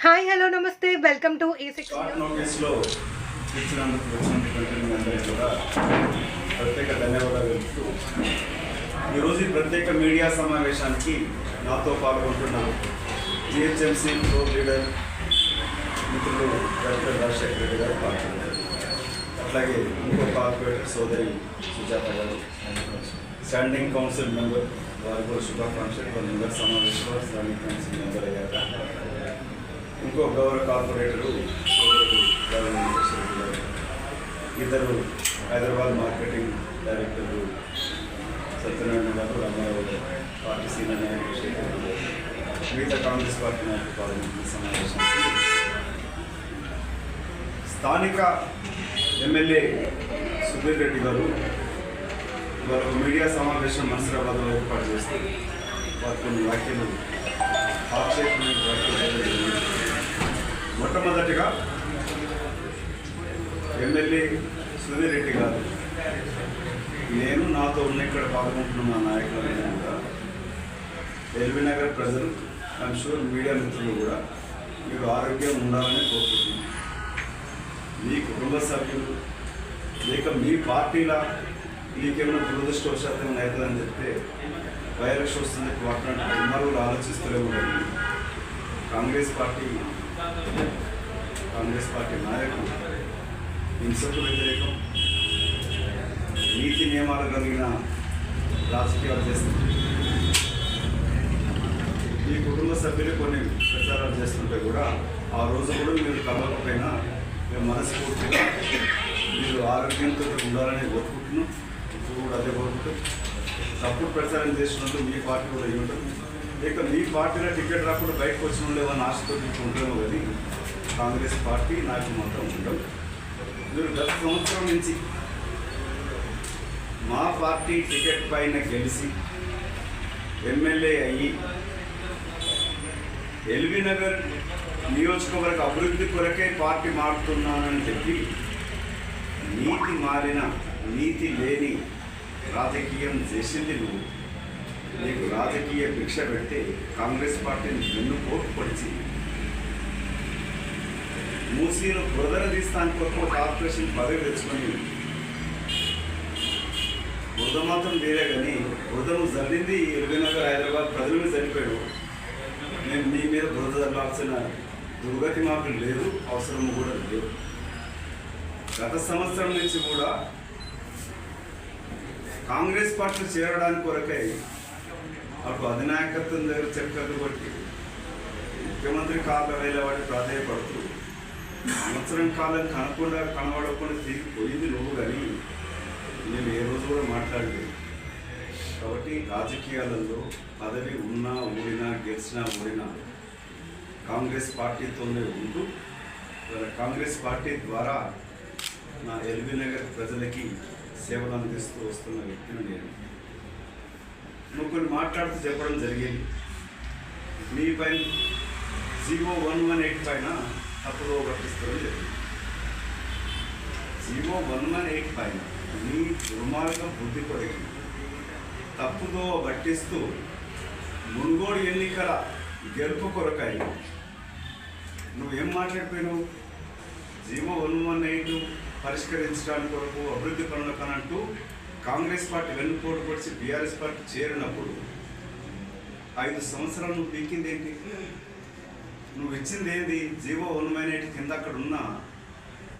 Hi hello నమస్తే welcome to A six short నోటీస్లో ఇచ్చినందుకు వచ్చినటువంటి మీ అందరికీ కూడా ప్రత్యేక ధన్యవాదాలు తెలుపుతూ ఈరోజు ఈ ప్రత్యేక మీడియా సమావేశానికి నాతో పాల్గొంటున్న జిహెచ్ఎంసీ ప్రో లీడర్ మిత్రులు డాక్టర్ రాజశేఖర రెడ్డి గారు పాల్గొన్నారు అట్లాగే ఇంకో కార్పొరేటర్ సోదరి సుజాత గారు స్టాండింగ్ కౌన్సిల్ మెంబర్ వారు కూడా శుభాకాంక్షలు వాళ్ళ మెంబర్ సమావేశంలో స్టాండింగ్ కౌన్సిల్ మెంబర్ అయ్యాక ఇంకో గౌరవ కార్పొరేటరు ఇద్దరు హైదరాబాద్ మార్కెటింగ్ డైరెక్టర్లు సత్యనారాయణ గారు రామారావు గారు పార్టీ సీనియర్ నాయకులు శేఖర్ మిగతా కాంగ్రెస్ పార్టీ నాయకులు పాల్గొంటున్న సమావేశం స్థానిక ఎమ్మెల్యే సుధీర్ రెడ్డి గారు వారు మీడియా సమావేశం మన్సరాబాద్లో ఏర్పాటు చేస్తూ వారు కొన్ని వ్యాఖ్యలు ఆక్షేపణ వ్యాఖ్యలు మొట్టమొదటిగా ఎమ్మెల్యే సుధీరెడ్డి గారు. నేను నాతో ఉన్న ఇక్కడ పాల్గొంటున్న మా నాయకులైన కూడా ఎల్బీ నగర్ ప్రజలు ఐమ్ షూర్ మీడియా మిత్రులు కూడా మీరు ఆరోగ్యం ఉండాలని కోరుకుంటున్నాను. మీ కుటుంబ సభ్యులు లేక మీ పార్టీల మీకేమైనా దురదృష్టవశాతం ఏమైనా అవుతుందని చెప్తే వైరస్ వస్తుంది మాట్లాడిన కుమారులు ఆలోచిస్తూనే ఉండదు కాంగ్రెస్ పార్టీ కాంగ్రెస్ పార్టీ నాయకులు హింసకు వ్యతిరేకం నీతి నియమాలు కలిగిన రాజకీయాలు చేస్తుంది మీ కుటుంబ సభ్యులు కొన్ని ప్రచారాలు చేస్తుంటే కూడా ఆ రోజు కూడా మీరు కలవకపోయినా మేము మనస్ఫూర్తిగా మీరు ఆరోగ్యంతో ఉండాలని కోరుకుంటున్నాం. ఇప్పుడు కూడా అదే కోరుకుంటాం. తప్పుడు ప్రచారం చేసినందుకు మీ పార్టీ కూడా ఏమిటో లేక మీ పార్టీలో టికెట్ రాకుండా బయటకు వచ్చిన వాళ్ళు ఏమైనా ఆశతో మీకు ఉంటామో కానీ కాంగ్రెస్ పార్టీ నాకు మాత్రం ఉండవు మీరు గత సంవత్సరం నుంచి మా పార్టీ టికెట్ పైన గెలిచి ఎమ్మెల్యే అయ్యి ఎల్బీ నగర్ నియోజకవర్గ అభివృద్ధి కొరకే పార్టీ మారుతున్నానని చెప్పి నీతి మారిన నీతి లేని రాజకీయం చేసింది నువ్వు. నీకు రాజకీయ భిక్ష పెడితే కాంగ్రెస్ పార్టీని వెన్ను పోటు పడిచి మూసీలో బురదన తీస్తానికి కొరకు కార్పొరేషన్ పదవి తెచ్చుకొని. బురద మాత్రం వేరే కానీ బురదను జరిగింది ఇరవై నగర్ హైదరాబాద్ ప్రజల మీద చనిపోయాడు. నేను మీ మీద బురద జరగాల్సిన దుర్గతి మాకు లేదు అవసరం కూడా లేదు. గత సంవత్సరం నుంచి కూడా కాంగ్రెస్ పార్టీ చేరడానికి కొరకై అప్పుడు అధినాయకత్వం దగ్గర చక్కర్లు కొట్టి ముఖ్యమంత్రి కాళ్ళ వేలేవాడి ప్రాధాయపడుతూ సంవత్సరం కాలం కనకుండా కనబడకుండా తిరిగిపోయింది నువ్వు కానీ నేను ఏ రోజు కూడా మాట్లాడలేదు. కాబట్టి రాజకీయాలలో పదవి ఉన్నా ఊడినా గెలిచినా ఓడినా కాంగ్రెస్ పార్టీతోనే ఉంటూ కాంగ్రెస్ పార్టీ ద్వారా నా ఎల్బీ నగర్ ప్రజలకి సేవలు అందిస్తూ వస్తున్న వ్యక్తిని నేను. నువ్వు కొన్ని మాట్లాడుతూ చెప్పడం జరిగింది. మీ పైన జీవో వన్ వన్ ఎయిట్ పైన తప్పుదో పట్టిస్తారని చెప్పింది జీవో వన్ వన్ ఎయిట్ పైన నీ దుర్మార్గం బుద్ధి కొరకి తప్పుదో పట్టిస్తూ మునుగోడు ఎన్నికల గెలుపు కొరకాయి నువ్వేం మాట్లాడిపోయినావు? జీవో వన్ వన్ ఎయిట్ పరిష్కరించడానికి కొరకు అభివృద్ధి పనులకు అని అంటూ కాంగ్రెస్ పార్టీ వెన్నుపోటు పొడిచి బీఆర్ఎస్ పార్టీ చేరినప్పుడు ఐదు సంవత్సరాలు నువ్వు పీకింది ఏంటి నువ్వు ఇచ్చింది ఏంది జీవో వన్ కింద అక్కడ ఉన్న